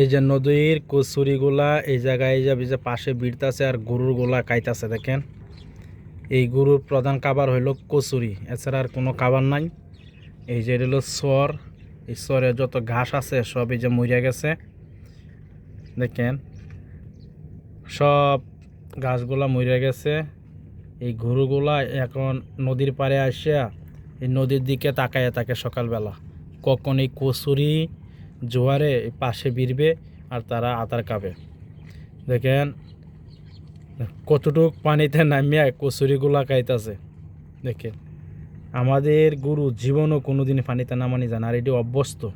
এই যে নদীর কচুরিগুলা এই জায়গায় এই যে পাশে বিড়তাছে আর গরুর গোলা কাইতাছে, দেখেন। এই গরুর প্রধান খাবার হইল কচুরি, এছাড়া আর কোনো খাবার নাই। এই যে হলো সর। এই সরে যত ঘাস আছে, সব এই যে মরিয়া গেছে। দেখেন, সব গাছগুলা মরিয়া গেছে। এই গরুগুলা এখন নদীর পাড়ে আসিয়া এই নদীর দিকে তাকায় থাকে সকালবেলা। কখন এই কচুরি জোয়ারে পাশে বিরবে আর তারা আতার খাবে। দেখেন, কতটুক পানিতে নামিয়া কচুরিগুলা খাইতেছে। দেখেন, আমাদের গুরু জীবনও কোনোদিন পানিতে নামানি জানে আর এটি অভ্যস্ত।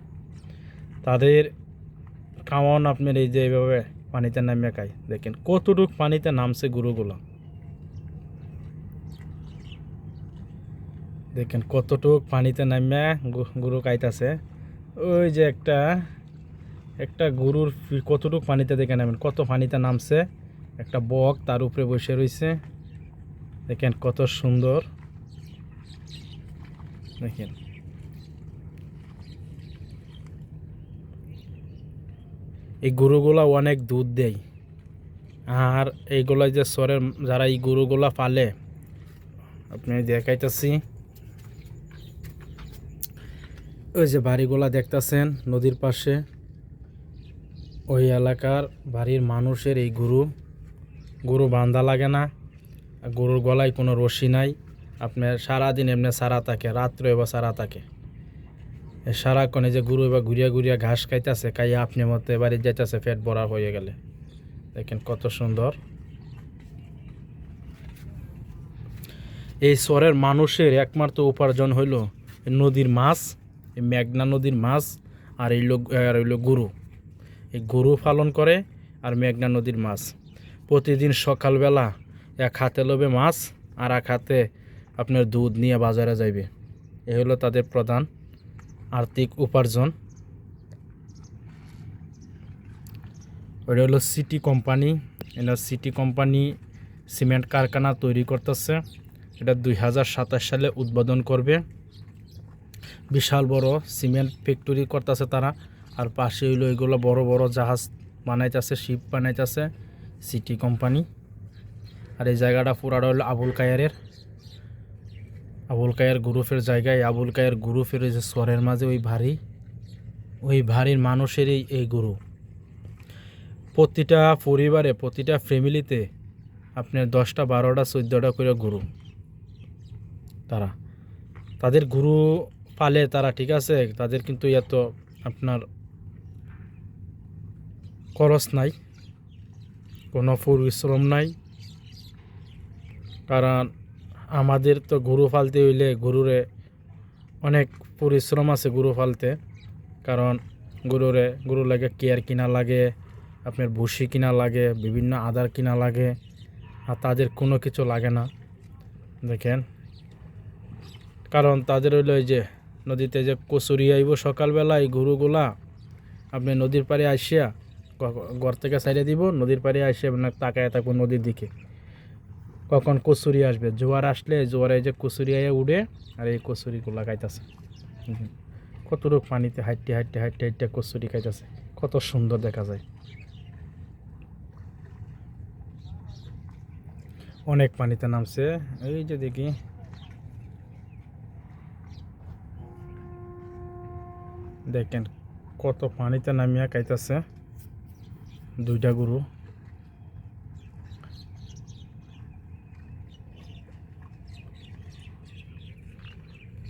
তাদের খাওয়ান আপনার এই যে এইভাবে পানিতে নামিয়ে খায়। দেখেন, কতটুক পানিতে নামছে গুরুগুলা। দেখেন, কতটুক পানিতে নামিয়া গরু খাইতেছে। ওই যে একটা একটা গরুর কতটুক পানিতে দেখে নেবেন, কত পানিতে নামছে, একটা বক তার উপরে বসে রয়েছে। দেখেন কত সুন্দর। দেখেন। এই গরুগুলা অনেক দুধ দেয়। আর এইগুলা যে সরের যারা এই গরুগুলা পালে, আপনি দেখাইতেছি। ওই যে বাড়িগুলা দেখতাছেন, নদীর পাশে। ওই এলাকার বাড়ির মানুষের এই গরু গরু বান্ধা লাগে না। গরুর গলায় কোনো রশি নাই। আপনার সারাদিন এমনি সারা থাকে, রাত্রে এবার সারা থাকে। সারাক্ষণ যে গরু এবার ঘুরিয়া ঘুরিয়া ঘাস খাইতেছে, খাইয়া আপনি মতো বাড়ি যাইতেছে পেট ভরা হয়ে গেলে। দেখেন কত সুন্দর। এই শহরের মানুষের একমাত্র উপার্জন হইল নদীর মাছ। এই মেঘনা নদীর মাছ আর এই লোক আর হইল গরু। এই গরু পালন করে আর মেঘনা নদীর মাছ। প্রতিদিন সকালবেলা এক হাতে লবে মাছ আর এক হাতে আপনার দুধ নিয়ে বাজারে যাইবে। এ হলো তাদের প্রধান আর্থিক উপার্জন। ওটা হলো সিটি কোম্পানি। এটা সিটি কোম্পানি সিমেন্ট কারখানা তৈরি করতেছে। এটা দুই হাজার সাতাশ সালে উদ্বোধন করবে। বিশাল বড় সিমেন্ট ফ্যাক্টরি করতেছে তারা। আর পাশে হইল এগুলো বড় বড় জাহাজ বানাইতেছে শিপ বানাইতেছে সিটি কোম্পানি আর এই জায়গাটা পুরাটা হলো আবুল কায়ারের। আবুল কায়ার গ্রুপের জায়গায়, আবুল কায়ার গ্রুপের ওই যে স্বরের মাঝে ওই ভারী, ওই ভারীর মানুষেরই এই গরু। প্রতিটা পরিবারে, প্রতিটা ফ্যামিলিতে আপনার দশটা, বারোটা, চোদ্দোটা করে গরু। তারা। তাদের গরু পালে তারা, ঠিক আছে? তাদের কিন্তু এত আপনার খরচ নাই, কোনো পরিশ্রম নাই। কারণ আমাদের তো গরু পালতে হইলে গরুরে অনেক পরিশ্রম আছে গরু ফালতে কারণ গরুরে গরু লাগে কেয়ার কিনা লাগে, আপনার ভুসি কিনা লাগে, বিভিন্ন আদার কিনা লাগে, আর তাদের কোনো কিছু লাগে না। দেখেন? কারণ তাদের হইল যে নদীতে যে কচুরি আইব সকালবেলা এই গরুগুলা আপনি নদীর পাড়ে আসিয়া ঘর থেকে সাইডে দিব, নদীর পাড়ে আসিয়া আপনার তাকায় থাকব নদীর দিকে। কখন কচুরি আসবে? জোয়ার আসলে জোয়ারে যে কচুরি আইয়া উড়ে, আর এই কচুরিগুলা খাইতেছে। কতটুক পানিতে হাইটে হাইটে হাইটে হাইটে কচুরি খাইতেছে। কত সুন্দর দেখা যায়। অনেক পানিতে নামছে। এই যে দেখি দেখেন কত পানিতে নামিয়া খাইতেছে। দুইটা গরু।